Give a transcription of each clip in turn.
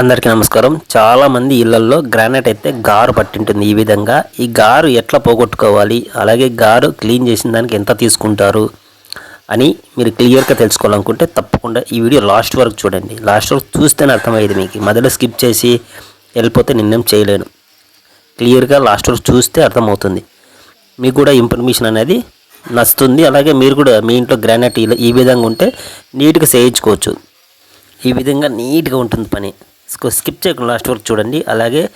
అందరికీ నమస్కారం. చాలామంది ఇళ్ళల్లో గ్రానైట్ అయితే గారు పట్టింటుంది ఈ విధంగా. ఈ గారు ఎట్లా పోగొట్టుకోవాలి? అలాగే గారు క్లీన్ చేసిన దానికి ఎంత తీసుకుంటారు? అని మీరు క్లియర్గా తెలుసుకోవాలనుకుంటే తప్పకుండా ఈ వీడియో లాస్ట్ వరకు చూడండి. లాస్ట్ వరకు చూస్తేనే అర్థమయ్యేది మీకు. మధ్యలో స్కిప్ చేసి వెళ్ళిపోతే నిన్నేం చేయలేను. క్లియర్గా లాస్ట్ వరకు చూస్తే అర్థమవుతుంది. మీకు కూడా ఇన్ఫర్మేషన్ అనేది నచ్చుతుంది. అలాగే మీరు కూడా మీ ఇంట్లో గ్రానైట్ ఈ- ఈ విధంగా ఉంటే నీట్గా చేయించుకోవచ్చు ఈ విధంగా నీట్గా ఉంటుంది పని. స్కిప్ చేయకుండా లాస్ట్ వరకు చూడండి. అలాగే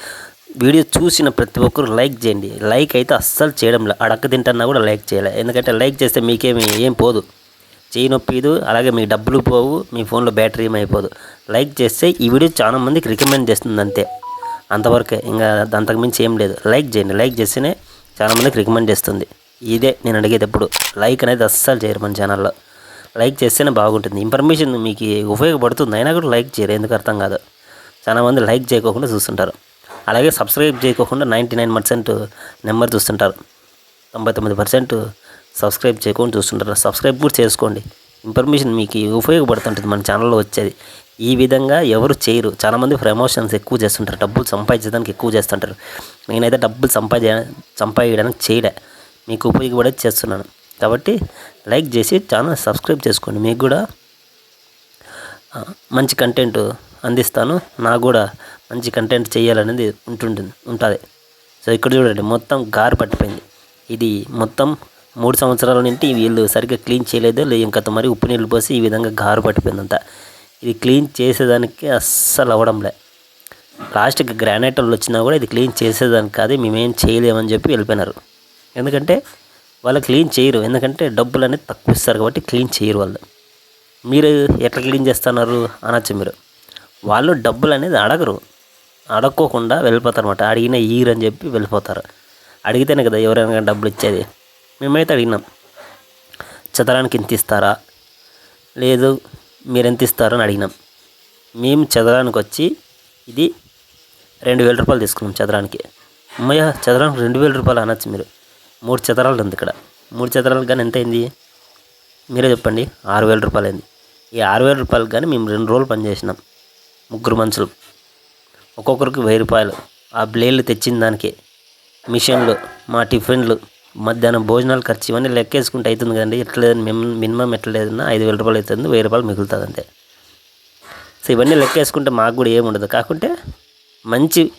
వీడియో చూసిన ప్రతి ఒక్కరు లైక్ చేయండి. లైక్ అయితే అస్సలు చేయడంలే అడక్క తింటన్నా కూడా లైక్ చేయలే. ఎందుకంటే లైక్ చేస్తే మీకేమి ఏం పోదు. చేయి నొప్పిదు అలాగే మీ డబ్బులు పోవు మీ ఫోన్లో బ్యాటరీ ఏం అయిపోదు. లైక్ చేస్తే ఈ వీడియో చాలా మందికి రికమెండ్ చేస్తుంది అంతే. అంతవరకే ఇంకా అంతకు మించి ఏం లేదు. లైక్ చేయండి. లైక్ చేస్తేనే చాలా మందికి రికమెండ్ చేస్తుంది. ఇదే నేను అడిగేది ఎప్పుడు. లైక్ అనేది అస్సలు చేయరు మన ఛానల్లో. లైక్ చేస్తేనే బాగుంటుంది. ఇన్ఫర్మేషన్ మీకు ఉపయోగపడుతుంది అయినా కూడా లైక్ చేయరు. ఎందుకు అర్థం కాదు. చాలా మంది లైక్ చేయకోకుండా చూస్తుంటారు. అలాగే సబ్స్క్రైబ్ చేయకోకుండా నైంటీ నైన్ పర్సెంట్ నెంబర్ చూస్తుంటారు. తొంభై తొమ్మిది పర్సెంట్ సబ్స్క్రైబ్ చేయకుండా చూస్తుంటారు. సబ్స్క్రైబ్ కూడా చేసుకోండి. ఇన్ఫర్మేషన్ మీకు ఉపయోగపడుతుంటుంది మన ఛానల్లో వచ్చేది. ఈ విధంగా ఎవరు చేయరు. చాలామంది ప్రమోషన్స్ ఎక్కువ చేస్తుంటారు. డబ్బులు సంపాదించడానికి ఎక్కువ చేస్తుంటారు. నేనైతే డబ్బులు సంపాదించ సంపాదించడానికి చేయలే. మీకు ఉపయోగపడేది చేస్తున్నాను. కాబట్టి లైక్ చేసి ఛానల్ సబ్స్క్రైబ్ చేసుకోండి. మీకు కూడా మంచి కంటెంట్ అందిస్తాను. నాకు కూడా మంచి కంటెంట్ చేయాలనేది ఉంటుంటుంది ఉంటుంది. సో ఇక్కడ చూడండి మొత్తం గారు పట్టిపోయింది. ఇది మొత్తం మూడు సంవత్సరాల నుండి వీళ్ళు సరిగ్గా క్లీన్ చేయలేదు. లేదు ఇంకా మరి ఉప్పు నీళ్ళు పోసి ఈ విధంగా గారు పట్టిపోయిందంతా. ఇది క్లీన్ చేసేదానికి అస్సలు అవడంలే లాస్ట్కి గ్రానైట్ వాళ్ళు వచ్చినా కూడా ఇది క్లీన్ చేసేదానికి కాదు మేమేం చేయలేమని చెప్పి వెళ్ళిపోయినారు. ఎందుకంటే వాళ్ళు క్లీన్ చేయరు. ఎందుకంటే డబ్బులు అనేది తక్కువ ఇస్తారు కాబట్టి క్లీన్ చేయరు వాళ్ళు. మీరు ఎట్లా క్లీన్ చేస్తున్నారు? అనొచ్చు మీరు. వాళ్ళు డబ్బులు అనేది అడగరు. అడగకోకుండా వెళ్ళిపోతారు అనమాట అడిగిన ఈరు అని చెప్పి వెళ్ళిపోతారు. అడిగితేనే కదా ఎవరైనా డబ్బులు ఇచ్చేది మేమైతే అడిగినాం. చదరానికి ఇంత ఇస్తారా? లేదు మీరు ఎంత ఇస్తారని అడిగినాం. మేము చదరానికి వచ్చి ఇది రెండు వేల రూపాయలు తీసుకున్నాం చదరానికి. అమ్మయ్య చదరానికి రెండు వేల రూపాయలు అనొచ్చు మీరు. మూడు చదరాలు ఉంది ఇక్కడ. మూడు చదరాలు కానీ ఎంత అయింది మీరే చెప్పండి. ఆరు వేల రూపాయలు అయింది ఈ ఆరు వేల రూపాయలు కానీ మేము రెండు రోజులు పనిచేసినాం. ముగ్గురు మనుషులు. ఒక్కొక్కరికి వెయ్యి రూపాయలు. ఆ బ్లేడ్లు తెచ్చిన దానికి. మిషన్లు మా టిఫిన్లు మధ్యాహ్నం భోజనాలు ఖర్చు ఇవన్నీ లెక్కేసుకుంటే అవుతుంది కదండి. ఎట్లా లేదని మినిమం ఎట్లా లేదన్నా ఐదు వేల రూపాయలు అవుతుంది వెయ్యి రూపాయలు మిగులుతుంది అంతే సో ఇవన్నీ లెక్కేసుకుంటే మాకు కూడా ఏముండదు కాకుంటే మంచి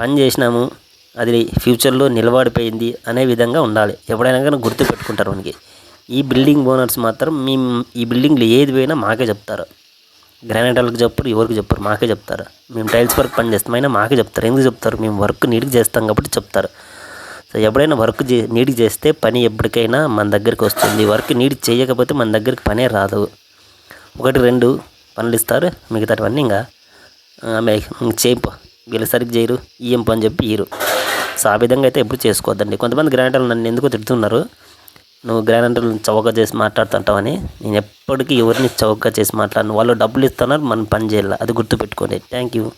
పని చేసినాము. అది ఫ్యూచర్లో నిలబడిపోయింది అనే విధంగా ఉండాలి. ఎప్పుడైనా కానీ గుర్తు పెట్టుకుంటారు మనకి. ఈ బిల్డింగ్ ఓనర్స్ మాత్రం మేము ఈ బిల్డింగ్లు ఏది పోయినా మాకే చెప్తారు. గ్రానైట్ వాళ్ళకి చెప్పరు ఎవరికి చెప్పరు మాకే చెప్తారు. మేము టైల్స్ వర్క్ పని చేస్తాం అయినా మాకే చెప్తారు. ఎందుకు చెప్తారు? మేము వర్క్ నీట్గా చేస్తాం కాబట్టి చెప్తారు. సో ఎప్పుడైనా వర్క్ చే నీట్గా చేస్తే పని ఎప్పటికైనా మన దగ్గరికి వస్తుంది. వర్క్ నీట్ చేయకపోతే మన దగ్గరికి పనే రాదు. ఒకటి రెండు పనులు ఇస్తారు మిగతావన్నీ ఇంకా ఆమె చేయింపు. వీళ్ళు సరిగ్గా చేయరు ఈఎం పని చెప్పి ఇయ్యరు. సో ఆ విధంగా అయితే ఎప్పుడు చేసుకోవద్దండి. కొంతమంది గ్రాంటర్లు నన్ను ఎందుకో తిడుతున్నారు. నువ్వు గ్రాంటర్లు చౌకగా చేసి మాట్లాడుతుంటావని నేను ఎప్పటికీ ఎవరిని చౌకగా చేసి మాట్లాడను. వాళ్ళు డబ్బులు ఇస్తున్నారు మనం పని చేయాలి. అది గుర్తుపెట్టుకోండి. Thank you